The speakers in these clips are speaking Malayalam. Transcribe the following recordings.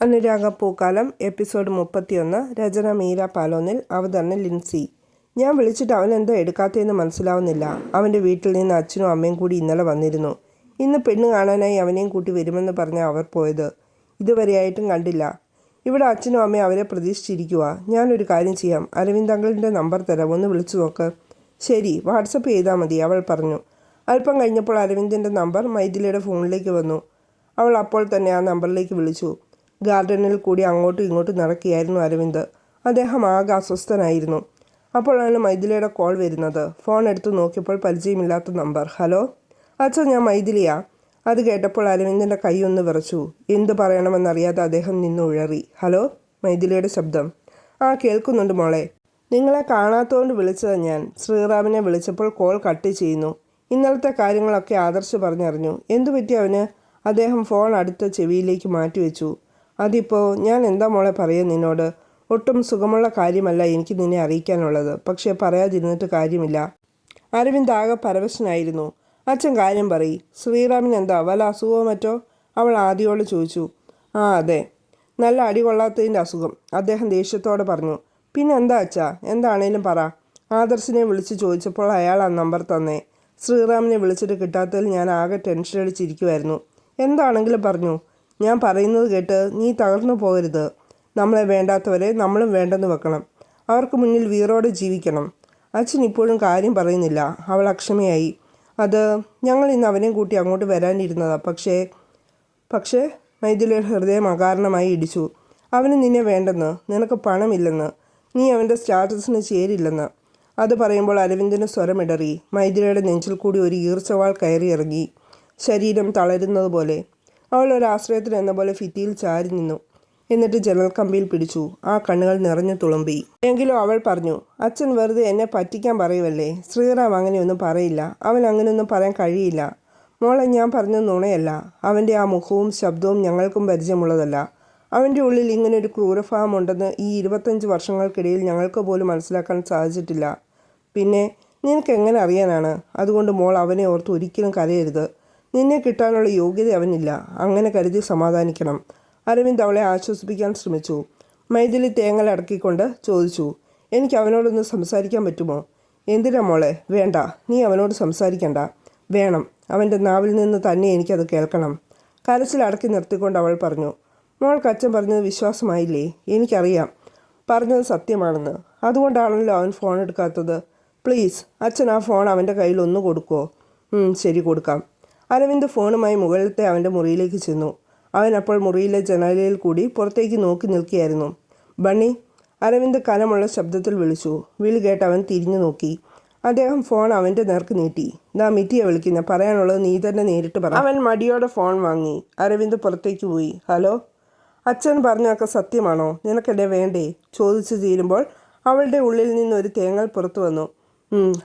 അനുരാഗ പൂക്കാലം എപ്പിസോഡ് മുപ്പത്തിയൊന്ന് രചന മീര പാലോനിൽ അവതരണം ലിൻസി. ഞാൻ വിളിച്ചിട്ട് അവൻ എന്താ എടുക്കാത്തതെന്ന് മനസ്സിലാവുന്നില്ല. അവന്റെ വീട്ടിൽ നിന്ന് അച്ഛനും അമ്മയും കൂടി ഇന്നലെ വന്നിരുന്നു. ഇന്ന് പെണ്ണ് കാണാനായി അവനെയും കൂട്ടി വരുമെന്ന് പറഞ്ഞ അവർ പോയത്. ഇതുവരെയായിട്ടും കണ്ടില്ല. ഇവിടെ അച്ഛനും അമ്മയും അവരെ പ്രതീക്ഷിച്ചിരിക്കുക ഞാനൊരു കാര്യം ചെയ്യാം. അരവിന്ദ് അങ്കളിന്റെ നമ്പർ തരാം ഒന്ന് വിളിച്ചു നോക്ക്. ശരി വാട്സപ്പ് ചെയ്താൽ മതി അവൾ പറഞ്ഞു. അല്പം കഴിഞ്ഞപ്പോൾ അരവിന്ദിന്റെ നമ്പർ മൈഥിലിയുടെ ഫോണിലേക്ക് വന്നു. അവൾ അപ്പോൾ തന്നെ ആ നമ്പറിലേക്ക് വിളിച്ചു. ഗാർഡനിൽ കൂടി അങ്ങോട്ടും ഇങ്ങോട്ടും നടക്കുകയായിരുന്നു അരവിന്ദ്. അദ്ദേഹം ആകെ അസ്വസ്ഥനായിരുന്നു. അപ്പോഴാണ് മൈഥിലിയുടെ കോൾ വരുന്നത്. ഫോൺ എടുത്ത് നോക്കിയപ്പോൾ പരിചയമില്ലാത്ത നമ്പർ. ഹലോ? അച്ഛൻ ഞാൻ മൈഥിലിയാ. അത് കേട്ടപ്പോൾ അരവിന്ദിന്റെ കൈ ഒന്ന് വിറച്ചു. എന്ത് പറയണമെന്നറിയാതെ അദ്ദേഹം നിന്ന് ഉഴറി. ഹലോ? മൈഥിലിയുടെ ശബ്ദം. ആ കേൾക്കുന്നുണ്ട് മോളെ. നിങ്ങളെ കാണാത്തതുകൊണ്ട് വിളിച്ചത് ഞാൻ. ശ്രീറാമിനെ വിളിച്ചപ്പോൾ കോൾ കട്ട് ചെയ്യുന്നു. ഇന്നലത്തെ കാര്യങ്ങളൊക്കെ ആദർശ് പറഞ്ഞറിഞ്ഞു. എന്തു പറ്റി അവന്? അദ്ദേഹം ഫോൺ അടുത്ത ചെവിയിലേക്ക് മാറ്റിവെച്ചു. അതിപ്പോൾ ഞാൻ എന്താ മോളെ പറയുക നിന്നോട്? ഒട്ടും സുഖമുള്ള കാര്യമല്ല എനിക്ക് നിന്നെ അറിയിക്കാനുള്ളത്. പക്ഷേ പറയാതിരുന്നിട്ട് കാര്യമില്ല. അരവിന്ദ് ആകെ പരവശനായിരുന്നു. അച്ഛൻ കാര്യം പറയി. ശ്രീറാമിന് എന്താ? വല്ല അസുഖമോ മറ്റോ? അവൾ ആദ്യോട് ചോദിച്ചു. ആ അതെ. നല്ല അടി കൊള്ളാത്തതിന്റെ അസുഖം. അദ്ദേഹം ദേഷ്യത്തോടെ പറഞ്ഞു. പിന്നെ എന്താ അച്ഛാ? എന്താണേലും പറ. ആദർശിനെ വിളിച്ച് ചോദിച്ചപ്പോൾ അയാൾ ആ നമ്പർ തന്നേ. ശ്രീറാമിനെ വിളിച്ചിട്ട് കിട്ടാത്തതിൽ ഞാൻ ആകെ ടെൻഷൻ അടിച്ചിരിക്കുമായിരുന്നു എന്താണെങ്കിലും പറഞ്ഞു. ഞാൻ പറയുന്നത് കേട്ട് നീ തകർന്നു പോകരുത്. നമ്മളെ വേണ്ടാത്തവരെ നമ്മളും വേണ്ടെന്ന് വെക്കണം. അവർക്ക് മുന്നിൽ വീറോടെ ജീവിക്കണം. അച്ഛൻ ഇപ്പോഴും കാര്യം പറയുന്നില്ല. അവൾ അക്ഷമയായി. അത് ഞങ്ങൾ ഇന്ന് അവനെയും കൂട്ടി അങ്ങോട്ട് വരാനിരുന്നതാ. പക്ഷേ പക്ഷേ മൈഥിലിയുടെ ഹൃദയം അകാരണമായി ഇടിച്ചു. അവന് നിന്നെ വേണ്ടെന്ന്. നിനക്ക് പണമില്ലെന്ന്. നീ അവന്റെ സ്റ്റാറ്റസിന് ചേരില്ലെന്ന്. അത് പറയുമ്പോൾ അരവിന്ദന് സ്വരമിടറി മൈഥിലയുടെ നെഞ്ചിൽ കൂടി ഒരു ഈർച്ചവാൾ കയറിയിറങ്ങി. ശരീരം തളരുന്നത് പോലെ. അവൾ ഒരു ആശ്രയത്തിൽ എന്ന പോലെ ഫിത്തിയിൽ ചാരി നിന്നു. എന്നിട്ട് ജനൽ കമ്പിയിൽ പിടിച്ചു. ആ കണ്ണുകൾ നിറഞ്ഞു തുളുമ്പി. എങ്കിലും അവൾ പറഞ്ഞു അച്ഛൻ വെറുതെ എന്നെ പറ്റിക്കാൻ പറയുമല്ലേ ശ്രീറാം അങ്ങനെയൊന്നും പറയില്ല. അവൻ അങ്ങനെയൊന്നും പറയാൻ കഴിയില്ല. മോളെ ഞാൻ പറഞ്ഞ നുണയല്ല. അവന്റെ ആ മുഖവും ശബ്ദവും ഞങ്ങൾക്കും പരിചയമുള്ളതല്ല. അവന്റെ ഉള്ളിൽ ഇങ്ങനെ ഒരു ക്രൂരഭാവം ഉണ്ടെന്ന് ഈ ഇരുപത്തഞ്ച് വർഷങ്ങൾക്കിടയിൽ ഞങ്ങൾക്ക് പോലും മനസ്സിലാക്കാൻ സാധിച്ചിട്ടില്ല. പിന്നെ നിനക്ക് എങ്ങനെ അറിയാനാണ്? അതുകൊണ്ട് മോൾ അവനെ ഓർത്ത് ഒരിക്കലും കരയരുത്. നിന്നെ കിട്ടാനുള്ള യോഗ്യത അവനില്ല. അങ്ങനെ കരുതി സമാധാനിക്കണം. അരവിന്ദ് അവളെ ആശ്വസിപ്പിക്കാൻ ശ്രമിച്ചു. മൈഥിലി തേങ്ങൽ അടക്കിക്കൊണ്ട് ചോദിച്ചു എനിക്ക് അവനോടൊന്ന് സംസാരിക്കാൻ പറ്റുമോ? എന്തിനാ മോളെ? വേണ്ട. നീ അവനോട് സംസാരിക്കണ്ട. വേണം. അവന്റെ നാവിൽ നിന്ന് തന്നെ എനിക്കത് കേൾക്കണം. കരച്ചിൽ അടക്കി നിർത്തിക്കൊണ്ട് അവൾ പറഞ്ഞു മോൾക്ക് അച്ഛൻ പറഞ്ഞത് വിശ്വാസമായില്ലേ? എനിക്കറിയാം. പറഞ്ഞത് സത്യമാണെന്ന്. അതുകൊണ്ടാണല്ലോ അവൻ ഫോൺ എടുക്കാത്തത്. പ്ലീസ് അച്ഛൻ ആ ഫോൺ അവന്റെ കയ്യിൽ ഒന്ന് കൊടുക്കുമോ ശരി കൊടുക്കാം. അരവിന്ദ് ഫോണുമായി മുകളിലത്തെ അവന്റെ മുറിയിലേക്ക് ചെന്നു. അവൻ അപ്പോൾ മുറിയിലെ ജനാലയിൽ കൂടി പുറത്തേക്ക് നോക്കി നിൽക്കുകയായിരുന്നു. ബണ്ണി അരവിന്ദ് കനമുള്ള ശബ്ദത്തിൽ വിളിച്ചു. വിളി കേട്ട് അവൻ തിരിഞ്ഞു നോക്കി. അദ്ദേഹം ഫോൺ അവന്റെ നേർക്ക് നീട്ടി. ദാ മിറ്റിയെ വിളിക്കുന്ന പറയാനുള്ളത് നീ തന്നെ നേരിട്ട് പറ. അവൻ മടിയോടെ ഫോൺ വാങ്ങി. അരവിന്ദ് പുറത്തേക്ക് പോയി. ഹലോ? അച്ഛൻ പറഞ്ഞൊക്കെ സത്യമാണോ? നിനക്കെന്നെ വേണ്ടേ? ചോദിച്ചു തീരുമ്പോൾ അവളുടെ ഉള്ളിൽ നിന്നൊരു തേങ്ങൽ പുറത്തു വന്നു.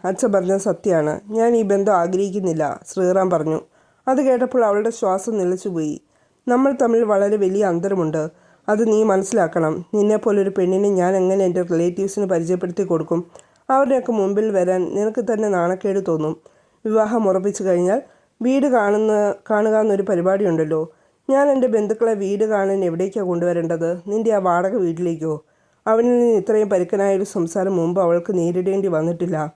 അച്ഛൻ പറഞ്ഞ സത്യമാണ്. ഞാൻ ഈ ബന്ധം ആഗ്രഹിക്കുന്നില്ല ശ്രീറാം പറഞ്ഞു. അത് കേട്ടപ്പോൾ അവളുടെ ശ്വാസം നിലച്ചുപോയി നമ്മൾ തമ്മിൽ വളരെ വലിയ അന്തരമുണ്ട്. അത് നീ മനസ്സിലാക്കണം. നിന്നെപ്പോലൊരു പെണ്ണിനെ ഞാൻ എങ്ങനെ എന്റെ റിലേറ്റീവ്സിന് പരിചയപ്പെടുത്തി കൊടുക്കും? അവരുടെയൊക്കെ മുമ്പിൽ വരാൻ നിനക്ക് തന്നെ നാണക്കേട് തോന്നും. വിവാഹം ഉറപ്പിച്ചു കഴിഞ്ഞാൽ വീട് കാണുന്ന കാണുക എന്നൊരു പരിപാടിയുണ്ടല്ലോ. ഞാൻ എന്റെ ബന്ധുക്കളെ വീട് കാണാൻ എവിടേക്കാണ് കൊണ്ടുവരേണ്ടത്? നിന്റെ ആ വാടക വീട്ടിലേക്കോ? അവനിൽ നിന്ന് ഇത്രയും പരുക്കനായൊരു സംസാരം മുമ്പ് അവൾക്ക് നേരിടേണ്ടി വന്നിട്ടില്ല.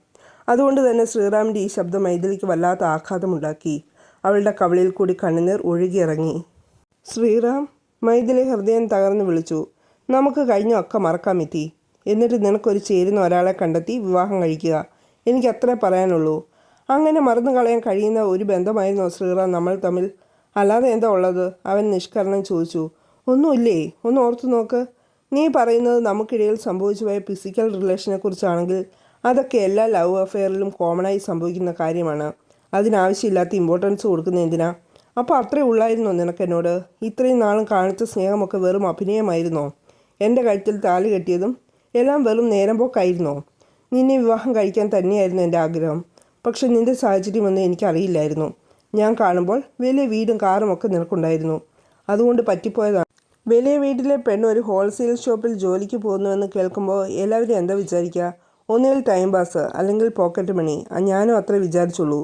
അതുകൊണ്ട് തന്നെ ശ്രീറാമിന്റെ ഈ ശബ്ദം മൈഥിലിക്ക് വല്ലാത്ത ആഘാതമുണ്ടാക്കി. അവളുടെ കവിളിൽ കൂടി കണ്ണുനീർ ഒഴുകിയിറങ്ങി. ശ്രീറാം മൈഥിലി ഹൃദയം തകർന്ന് വിളിച്ചു. നമുക്ക് കഴിഞ്ഞ ഒക്കെ മറക്കാൻ എത്തി എന്നിട്ട് നിനക്കൊരു ചേരുന്ന ഒരാളെ കണ്ടെത്തി വിവാഹം കഴിക്കുക. എനിക്ക് അത്രേ പറയാനുള്ളൂ. അങ്ങനെ മറന്നു കളയാൻ കഴിയുന്ന ഒരു ബന്ധമായിരുന്നു ശ്രീറാം നമ്മൾ തമ്മിൽ. അല്ലാതെ എന്താ ഉള്ളത്? അവൻ നിഷ്കരണം ചോദിച്ചു. ഒന്നുമില്ലേ? ഒന്ന് ഓർത്തു നോക്ക്. നീ പറയുന്നത് നമുക്കിടയിൽ സംഭവിച്ചു പോയ ഫിസിക്കൽ റിലേഷനെക്കുറിച്ചാണെങ്കിൽ അതൊക്കെ എല്ലാ ലവ് അഫെയറിലും കോമണായി സംഭവിക്കുന്ന കാര്യമാണ്. അതിനാവശ്യമില്ലാത്ത ഇമ്പോർട്ടൻസ് കൊടുക്കുന്ന എന്തിനാ? അപ്പോൾ അത്രേ ഉള്ളായിരുന്നോ നിനക്ക് എന്നോട്? ഇത്രയും നാളും കാണിച്ച സ്നേഹമൊക്കെ വെറും അഭിനയമായിരുന്നോ? എന്റെ കഴുത്തിൽ താലി കെട്ടിയതും എല്ലാം വെറും നേരം പോക്കായിരുന്നോ? നിന്നെ വിവാഹം കഴിക്കാൻ തന്നെയായിരുന്നു എന്റെ ആഗ്രഹം. പക്ഷെ നിന്റെ സാഹചര്യമൊന്നും എനിക്കറിയില്ലായിരുന്നു. ഞാൻ കാണുമ്പോൾ വലിയ വീടും കാറും ഒക്കെ നിനക്കുണ്ടായിരുന്നു. അതുകൊണ്ട് പറ്റിപ്പോയതാണ് വലിയ വീട്ടിലെ പെണ്ണ് ഒരു ഹോൾസെയിൽ ഷോപ്പിൽ ജോലിക്ക് പോകുന്നുവെന്ന് കേൾക്കുമ്പോൾ എല്ലാവരും എന്താ വിചാരിക്കുക ഒന്നുകിൽ ടൈം പാസ് അല്ലെങ്കിൽ പോക്കറ്റ് മണി ഞാനും അത്രേ വിചാരിച്ചുള്ളൂ.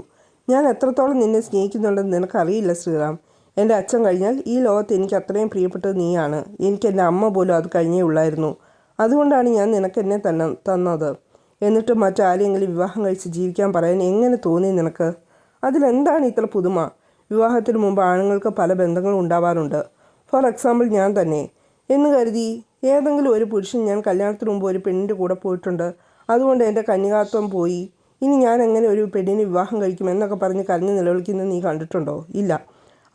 ഞാൻ എത്രത്തോളം നിന്നെ സ്നേഹിക്കുന്നുണ്ടെന്ന് നിനക്കറിയില്ല ശ്രീറാം. എന്റെ അച്ഛൻ കഴിഞ്ഞാൽ ഈ ലോകത്ത് എനിക്ക് അത്രയും പ്രിയപ്പെട്ടത് നീയാണ്. എനിക്ക് എന്റെ അമ്മ പോലും അത് കഴിഞ്ഞേ ഉള്ളായിരുന്നു. അതുകൊണ്ടാണ് ഞാൻ നിനക്ക് എന്നെ തന്നെ തന്നത്. എന്നിട്ട് മറ്റാരെങ്കിലും വിവാഹം കഴിച്ച് ജീവിക്കാൻ പറയാൻ എങ്ങനെ തോന്നി നിനക്ക്? അതിലെന്താണ് ഇത്ര പുതുമ? വിവാഹത്തിന് മുമ്പ് ആണുങ്ങൾക്ക് പല ബന്ധങ്ങളും ഉണ്ടാവാറുണ്ട്. ഫോർ എക്സാമ്പിൾ ഞാൻ തന്നെ. എന്ന് കരുതി ഏതെങ്കിലും ഒരു പുരുഷൻ ഞാൻ കല്യാണത്തിന് മുമ്പ് ഒരു പെണ്ണിന്റെ കൂടെ പോയിട്ടുണ്ട്. അതുകൊണ്ട് എന്റെ കന്യകാത്വം പോയി. ഇനി ഞാൻ എങ്ങനെ ഒരു പെണ്ണിനെ വിവാഹം കഴിക്കുമെന്നൊക്കെ പറഞ്ഞ് കരഞ്ഞ് നിലവിളിക്കുന്നത് നീ കണ്ടിട്ടുണ്ടോ? ഇല്ല.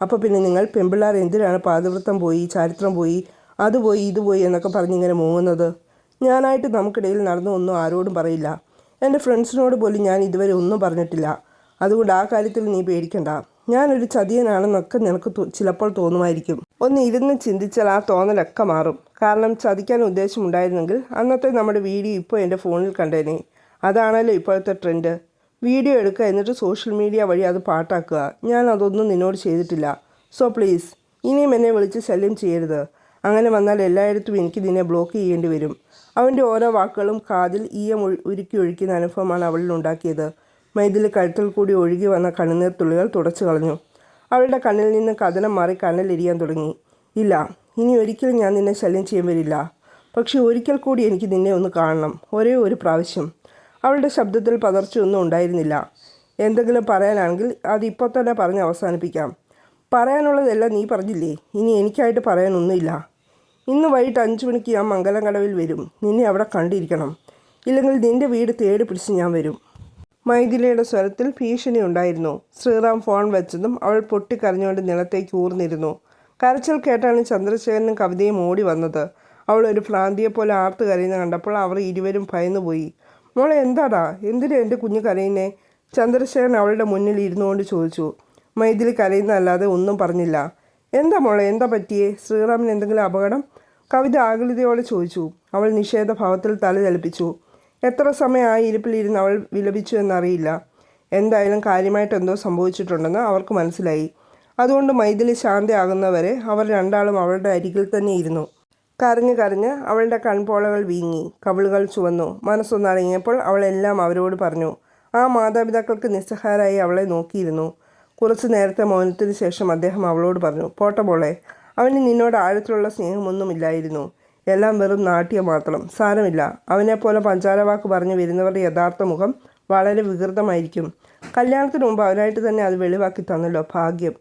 അപ്പോൾ പിന്നെ നിങ്ങൾ പെൺപിള്ളേർ എന്തിനാണ് പാതിവൃത്തം പോയി ചരിത്രം പോയി അത് പോയി ഇത് പോയി എന്നൊക്കെ പറഞ്ഞ് ഇങ്ങനെ മൂങ്ങുന്നത്? ഞാനായിട്ട് നമുക്കിടയിൽ നടന്നു ഒന്നും ആരോടും പറയില്ല. എന്റെ ഫ്രണ്ട്സിനോട് പോലും ഞാൻ ഇതുവരെ ഒന്നും പറഞ്ഞിട്ടില്ല. അതുകൊണ്ട് ആ കാര്യത്തിൽ നീ പേടിക്കണ്ട. ഞാനൊരു ചതിയനാണെന്നൊക്കെ നിനക്ക് ചിലപ്പോൾ തോന്നുമായിരിക്കും. ഒന്ന് ഇരുന്ന് ചിന്തിച്ചാൽ ആ തോന്നലൊക്കെ മാറും. കാരണം ചതിക്കാൻ ഉദ്ദേശമുണ്ടായിരുന്നെങ്കിൽ അന്നത്തെ നമ്മുടെ വീഡിയോ ഇപ്പോൾ എന്റെ ഫോണിൽ കണ്ടേനെ. അതാണല്ലോ ഇപ്പോഴത്തെ ട്രെൻഡ്? വീഡിയോ എടുക്കുക എന്നിട്ട് സോഷ്യൽ മീഡിയ വഴി അത് പാട്ടാക്കുക. ഞാൻ അതൊന്നും നിന്നോട് ചെയ്തിട്ടില്ല. സോ പ്ലീസ് ഇനിയും എന്നെ വിളിച്ച് ശല്യം ചെയ്യരുത്. അങ്ങനെ വന്നാൽ എല്ലായിടത്തും എനിക്ക് നിന്നെ ബ്ലോക്ക് ചെയ്യേണ്ടി വരും. അവന്റെ ഓരോ വാക്കുകളും കാതിൽ ഈയം ഉരുക്കി ഒഴിക്കുന്ന അനുഭവമാണ് അവളിൽ ഉണ്ടാക്കിയത്. മൈതിൽ കഴുത്തിൽ കൂടി ഒഴുകി വന്ന കണ്ണുനീർ തുള്ളികൾ തുടച്ചു കളഞ്ഞു. അവളുടെ കണ്ണിൽ നിന്ന് കഥനം മാറി കണ്ണിലിരിയാൻ തുടങ്ങി. ഇല്ല ഇനി ഒരിക്കലും ഞാൻ നിന്നെ ശല്യം ചെയ്യാൻ വരില്ല. പക്ഷെ ഒരിക്കൽ കൂടി എനിക്ക് നിന്നെ ഒന്ന് കാണണം. ഒരേ ഒരു പ്രാവശ്യം. അവളുടെ ശബ്ദത്തിൽ പതർച്ചയൊന്നും ഉണ്ടായിരുന്നില്ല. എന്തെങ്കിലും പറയാനാണെങ്കിൽ അത് ഇപ്പോൾ തന്നെ പറഞ്ഞ് അവസാനിപ്പിക്കാം. പറയാനുള്ളതെല്ലാം നീ പറഞ്ഞില്ലേ? ഇനി എനിക്കായിട്ട് പറയാനൊന്നുമില്ല. ഇന്ന് വൈകിട്ട് അഞ്ച് മണിക്ക് ഞാൻ മംഗലം കടവിൽ വരും. നിന്നെ അവിടെ കണ്ടിരിക്കണം. ഇല്ലെങ്കിൽ നിന്റെ വീട് തേടി പിടിച്ച് ഞാൻ വരും. മൈഥിലിയുടെ സ്വരത്തിൽ ഭീഷണി ഉണ്ടായിരുന്നു. ശ്രീറാം ഫോൺ വെച്ചതും അവൾ പൊട്ടിക്കരഞ്ഞുകൊണ്ട് നിലത്തേക്ക് ഊർന്നിരുന്നു. കരച്ചിൽ കേട്ടാണ് ചന്ദ്രശേഖരനും കവിതയും ഓടി വന്നത്. അവൾ ഒരു ഭ്രാന്തിയെപ്പോലെ ആർത്ത് കരയുന്ന കണ്ടപ്പോൾ അവർ ഇരുവരും ഭയന്നുപോയി. മോളെ എന്താടാ? എന്തിനാ എന്റെ കുഞ്ഞ് കരയുന്നേ? ചന്ദ്രശേഖരൻ അവളുടെ മുന്നിൽ ഇരുന്നുകൊണ്ട് ചോദിച്ചു. മൈഥിലി കരയുന്നതല്ലാതെ ഒന്നും പറഞ്ഞില്ല. എന്താ മോളെ എന്താ പറ്റിയേ? ശ്രീറാമിന് എന്തെങ്കിലും അപകടം? കവിത ആകുലതയോടെ ചോദിച്ചു. അവൾ നിഷേധഭാവത്തിൽ തല ചലിപ്പിച്ചു. എത്ര സമയം ആ ഇരിപ്പിലിരുന്ന് അവൾ വിലപിച്ചു എന്നറിയില്ല. എന്തായാലും കാര്യമായിട്ട് എന്തോ സംഭവിച്ചിട്ടുണ്ടെന്ന് അവർക്ക് മനസ്സിലായി. അതുകൊണ്ട് മൈഥിലി ശാന്തയാകുന്നവരെ അവർ രണ്ടാളും അവളുടെ അരികിൽ തന്നെ ഇരുന്നു. കരഞ്ഞ് കരഞ്ഞ് അവളുടെ കൺപോളകൾ വീങ്ങി കവിളുകൾ ചുവന്നു. മനസ്സൊന്നടങ്ങിയപ്പോൾ അവളെല്ലാം അവരോട് പറഞ്ഞു ആ മാതാപിതാക്കൾക്ക് നിസ്സഹാരായി അവളെ നോക്കിയിരുന്നു. കുറച്ച് നേരത്തെ മൗനത്തിന് ശേഷം അദ്ദേഹം അവളോട് പറഞ്ഞു പോട്ടെ മോളെ അവന് നിന്നോട് ആഴത്തിലുള്ള സ്നേഹമൊന്നുമില്ലായിരുന്നു. എല്ലാം വെറും നാട്യം മാത്രം. സാരമില്ല. അവനെപ്പോലെ പഞ്ചാരവാക്ക് പറഞ്ഞു വരുന്നവരുടെ യഥാർത്ഥ മുഖം വളരെ വികൃതമായിരിക്കും. കല്യാണത്തിന് മുമ്പ് അവനായിട്ട് തന്നെ അത് വെളിവാക്കി തന്നല്ലോ ഭാഗ്യം.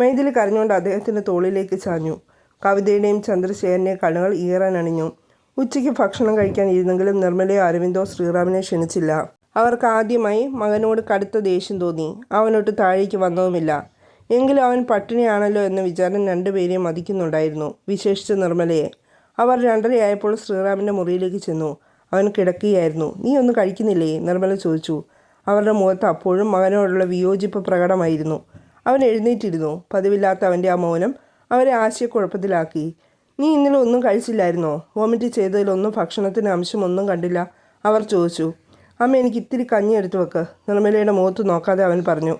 മൈതിൽ കരഞ്ഞുകൊണ്ട് അദ്ദേഹത്തിന്റെ തോളിലേക്ക് ചാഞ്ഞു. കവിതയുടെയും ചന്ദ്രശേഖരന്റെ കണ്ണുകൾ ഈറാൻ അണിഞ്ഞു. ഉച്ചയ്ക്ക് ഭക്ഷണം കഴിക്കാൻ ഇരുന്നെങ്കിലും നിർമ്മലയോ അരവിന്ദോ ശ്രീറാമിനെ ക്ഷണിച്ചില്ല. അവർക്ക് ആദ്യമായി മകനോട് കടുത്ത ദേഷ്യം തോന്നി. അവനൊട്ട് താഴേക്ക് വന്നതുമില്ല. എങ്കിലും അവൻ പട്ടിണിയാണല്ലോ എന്ന വിചാരം രണ്ടുപേരെയും മതിക്കുന്നുണ്ടായിരുന്നു വിശേഷിച്ച് നിർമ്മലയെ. അവർ രണ്ടരയായപ്പോൾ ശ്രീറാമിന്റെ മുറിയിലേക്ക് ചെന്നു. അവൻ കിടക്കുകയായിരുന്നു. നീ ഒന്നും കഴിക്കുന്നില്ലേ? നിർമ്മല ചോദിച്ചു. അവരുടെ മുഖത്ത് അപ്പോഴും മകനോടുള്ള വിയോജിപ്പ് പ്രകടമായിരുന്നു. അവൻ എഴുന്നേറ്റിരുന്നു. പതിവില്ലാത്ത അവന്റെ ആ മൗനം അവരെ ആശയക്കുഴപ്പത്തിലാക്കി. നീ ഇന്നലെ ഒന്നും കഴിച്ചില്ലായിരുന്നോ? വോമിറ്റ് ചെയ്തതിലൊന്നും ഭക്ഷണത്തിന് അംശമൊന്നും കണ്ടില്ല അവർ ചോദിച്ചു. അമ്മ എനിക്ക് ഇത്തിരി കഞ്ഞി എടുത്തു വെക്ക് നിർമ്മലയുടെ മുഖത്ത് നോക്കാതെ അവൻ പറഞ്ഞു.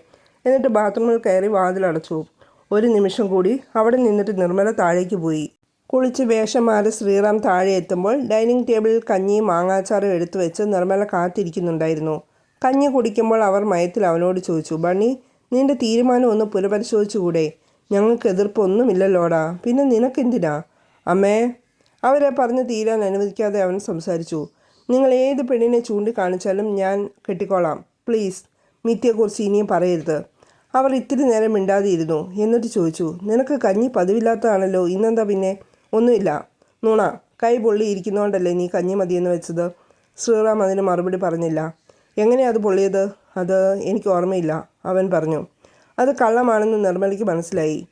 എന്നിട്ട് ബാത്റൂമിൽ കയറി വാതിലടച്ചു ഒരു നിമിഷം കൂടി അവിടെ നിന്നിട്ട് നിർമ്മല താഴേക്ക് പോയി. കുളിച്ച് വേഷം മാറി ശ്രീറാം താഴെ എത്തുമ്പോൾ ഡൈനിങ് ടേബിളിൽ കഞ്ഞിയും മാങ്ങാച്ചാറും എടുത്തു വെച്ച് നിർമ്മല കാത്തിരിക്കുന്നുണ്ടായിരുന്നു. കഞ്ഞി കുടിക്കുമ്പോൾ അവർ മയത്തിൽ അവനോട് ചോദിച്ചു ബണ്ണി നിന്റെ തീരുമാനം ഒന്ന് പുനഃപരിശോധിച്ചുകൂടെ? ഞങ്ങൾക്ക് എതിർപ്പൊന്നുമില്ലല്ലോടാ. പിന്നെ നിനക്കെന്തിനാ? അമ്മേ അവരെ പറഞ്ഞ് തീരാൻ അനുവദിക്കാതെ അവൻ സംസാരിച്ചു. നിങ്ങൾ ഏത് പെണ്ണിനെ ചൂണ്ടിക്കാണിച്ചാലും ഞാൻ കെട്ടിക്കോളാം. പ്ലീസ് മിത്തിയെക്കുറിച്ച് ഇനിയും പറയരുത്. അവർ ഇത്തിരി നേരം മിണ്ടാതിരുന്നു. എന്നിട്ട് ചോദിച്ചു നിനക്ക് കഞ്ഞി പതിവില്ലാത്തതാണല്ലോ ഇന്നെന്താ പിന്നെ? ഒന്നുമില്ല. നുണ കൈ പൊള്ളി ഇരിക്കുന്നതുകൊണ്ടല്ലേ നീ കഞ്ഞി മതിയെന്ന് വെച്ചത്? ശ്രീറാം അതിന് മറുപടി പറഞ്ഞില്ല. എങ്ങനെയാ അത് പൊള്ളിയത്? അത് എനിക്ക് ഓർമ്മയില്ല അവൻ പറഞ്ഞു. അത് കള്ളമാണെന്ന് നിർമ്മലയ്ക്ക് മനസ്സിലായി.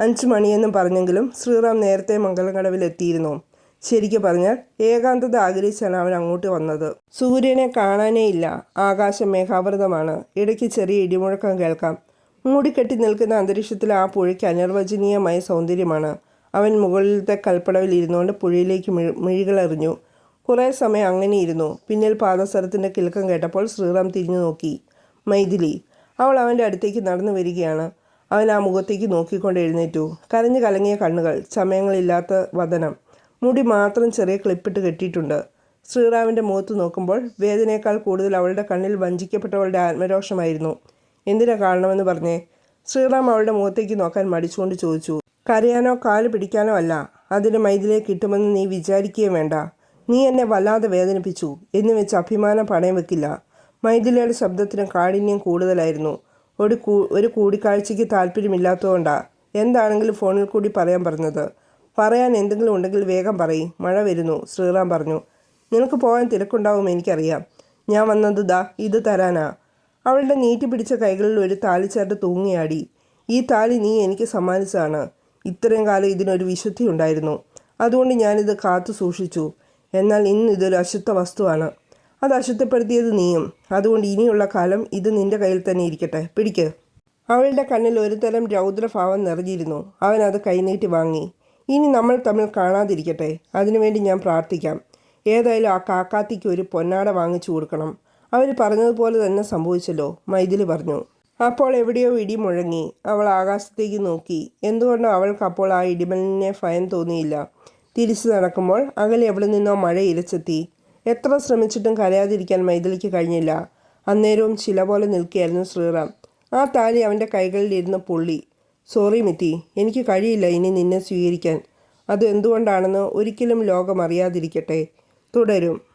അഞ്ച് മണിയെന്നും പറഞ്ഞെങ്കിലും ശ്രീറാം നേരത്തെ മംഗലക്കടവിൽ എത്തിയിരുന്നു ശരിക്കു പറഞ്ഞാൽ ഏകാന്തത ആഗ്രഹിച്ചാണ് അവൻ അങ്ങോട്ട് വന്നത്. സൂര്യനെ കാണാനേ ഇല്ല ആകാശം മേഘാവൃതമാണ്. ഇടയ്ക്ക് ചെറിയ ഇടിമുഴക്കം കേൾക്കാം. മൂടിക്കെട്ടി നിൽക്കുന്ന അന്തരീക്ഷത്തിൽ ആ പുഴയ്ക്ക് അനിർവചനീയമായ സൗന്ദര്യമാണ്. അവൻ മുകളിലത്തെ കൽപ്പടവിൽ ഇരുന്നുകൊണ്ട് പുഴയിലേക്ക് മിഴി മിഴികളെറിഞ്ഞു. കുറേ സമയം അങ്ങനെ ഇരുന്നു പിന്നിൽ പാദസരത്തിന്റെ കിൽക്കം കേട്ടപ്പോൾ ശ്രീറാം തിരിഞ്ഞു നോക്കി. മൈഥിലി അവൾ അവന്റെ അടുത്തേക്ക് നടന്നു വരികയാണ്. അവൻ ആ മുഖത്തേക്ക് നോക്കിക്കൊണ്ട് എഴുന്നേറ്റു. കരഞ്ഞു കലങ്ങിയ കണ്ണുകൾ സമയങ്ങളില്ലാത്ത വതനം മുടി മാത്രം ചെറിയ ക്ലിപ്പിട്ട് കെട്ടിയിട്ടുണ്ട്. ശ്രീറാമിന്റെ മുഖത്ത് നോക്കുമ്പോൾ വേദനയേക്കാൾ കൂടുതൽ അവളുടെ കണ്ണിൽ വഞ്ചിക്കപ്പെട്ടവളുടെ ആത്മരോഷമായിരുന്നു. എന്തിനാ കാണണമെന്ന് പറഞ്ഞേ? ശ്രീറാം അവളുടെ മുഖത്തേക്ക് നോക്കാൻ മടിച്ചുകൊണ്ട് ചോദിച്ചു. കരയാനോ കാൽ പിടിക്കാനോ അല്ല. അതിന് മൈതിലേ കിട്ടുമെന്ന് നീ വിചാരിക്കുകയും വേണ്ട. നീ എന്നെ വല്ലാതെ വേദനിപ്പിച്ചു. എന്ന് വെച്ച് അഭിമാനം പണയം വെക്കില്ല. മൈഥിലിയുടെ ശബ്ദത്തിന് കാഠിന്യം കൂടുതലായിരുന്നു. ഒരു കൂ ഒരു കൂടിക്കാഴ്ചയ്ക്ക് താല്പര്യമില്ലാത്തതുകൊണ്ടാ എന്താണെങ്കിലും ഫോണിൽ കൂടി പറയാൻ പറഞ്ഞത്. പറയാൻ എന്തെങ്കിലും ഉണ്ടെങ്കിൽ വേഗം പറയും. മഴ വരുന്നു ശ്രീറാം പറഞ്ഞു. നിനക്ക് പോകാൻ തിരക്കുണ്ടാവും എനിക്കറിയാം. ഞാൻ വന്നത് ദാ ഇത് തരാനാ. അവളുടെ നീട്ടി പിടിച്ച കൈകളിൽ ഒരു താലിച്ചാട്ട് തൂങ്ങിയാടി. ഈ താലി നീ എനിക്ക് സമ്മാനിച്ചതാണ്. ഇത്രയും കാലം ഇതിനൊരു വിശുദ്ധി ഉണ്ടായിരുന്നു. അതുകൊണ്ട് ഞാനിത് കാത്തു സൂക്ഷിച്ചു. എന്നാൽ ഇന്ന് ഇതൊരു അശുദ്ധ വസ്തുവാണ്. അത് അശുദ്ധപ്പെടുത്തിയത് നീയും. അതുകൊണ്ട് ഇനിയുള്ള കാലം ഇത് നിന്റെ കയ്യിൽ തന്നെ ഇരിക്കട്ടെ. പിടിക്ക്. അവളുടെ കണ്ണിൽ ഒരു തരം രൗദ്രഭാവം നിറഞ്ഞിരുന്നു. അവൻ അത് കൈനീട്ടി വാങ്ങി. ഇനി നമ്മൾ തമ്മിൽ കാണാതിരിക്കട്ടെ. അതിനുവേണ്ടി ഞാൻ പ്രാർത്ഥിക്കാം. ഏതായാലും ആ കാക്കാത്തിക്ക് ഒരു പൊന്നാട വാങ്ങിച്ചു കൊടുക്കണം. അവർ പറഞ്ഞതുപോലെ തന്നെ സംഭവിച്ചല്ലോ. മൈഥിലി പറഞ്ഞു. അപ്പോൾ എവിടെയോ ഇടി മുഴങ്ങി. അവൾ ആകാശത്തേക്ക് നോക്കി. എന്തുകൊണ്ടോ അവൾക്ക് അപ്പോൾ ആ ഇടിമലിനെ ഭയം തോന്നിയില്ല. തിരിച്ചു നടക്കുമ്പോൾ അകലെ എവിടെ നിന്നോ മഴ ഇരച്ചെത്തി. എത്ര ശ്രമിച്ചിട്ടും കരയാതിരിക്കാൻ മൈഥിലിക്ക് കഴിഞ്ഞില്ല. അന്നേരവും ചില പോലെ നിൽക്കുകയായിരുന്നു ശ്രീറാം. ആ താലി അവന്റെ കൈകളിലിരുന്ന് പൊള്ളി. സോറി മിത്തി എനിക്ക് കഴിയില്ല ഇനി നിന്നെ സ്വീകരിക്കാൻ. അത് എന്തുകൊണ്ടാണെന്ന് ഒരിക്കലും ലോകം അറിയാതിരിക്കട്ടെ തുടരും.